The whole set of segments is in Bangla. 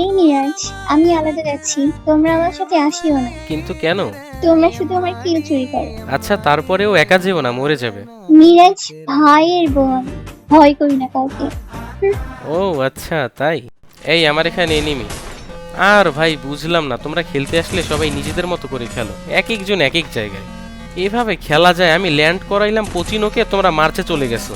এই মিরাজ আমি আলাদা যাচ্ছি। তোমরা আমার সাথে আসিও না। কিন্তু কেন? তোমরা শুধু আমার কিল চুরি করো। আচ্ছা তারপরেও একা যেও না মরে যাবে। মিরাজ ভাইয়ের বোন। ভয় করি না কাউকে। ও আচ্ছা তাই? এই আমার এখানে এনিমি আর ভাই বুঝলাম না তোমরা খেলতে আসলে সবাই নিজেদের মতো করে খেলো। এক একজন এক এক জায়গায়। এভাবে খেলা যায় আমি ল্যান্ড করাইলাম পচিনোকে তোমরা মার্চে চলে গেছো।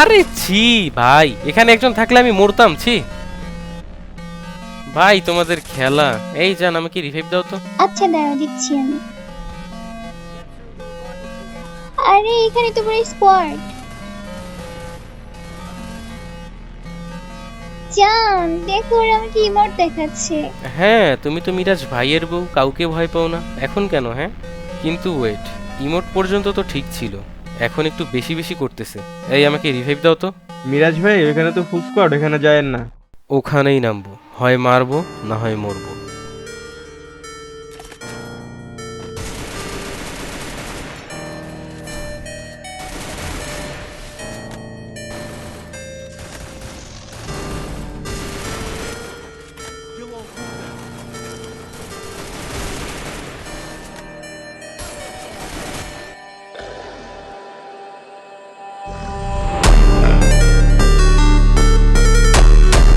আরে ছি ভাই এখানে একজন থাকলে আমি মরতাম ছি। ভাই তোমাদের খেলা। এই জান আমাকে রিভাইভ দাও তো। আচ্ছা দাঁড়া দিচ্ছি আমি। আরে এখানে তো পুরো স্পট জান দেখো ওরা আমাকে ইমোট দেখাচ্ছে। হ্যাঁ তুমি তো মিরাজ ভাইয়ের বউ কাউকে ভয় পাও না। এখন কেন হ্যাঁ? কিন্তু ওয়েট ইমোট পর্যন্ত তো ঠিক ছিল। এখন একটু বেশি বেশি করতেছে। এই আমাকে রিভাইভ দাও তো। মিরাজ ভাই ওখানে তো ফুল স্কোয়াড ওখানে যায় না। ওখানেই নামবো। হয় মারবো না হয় মরবো।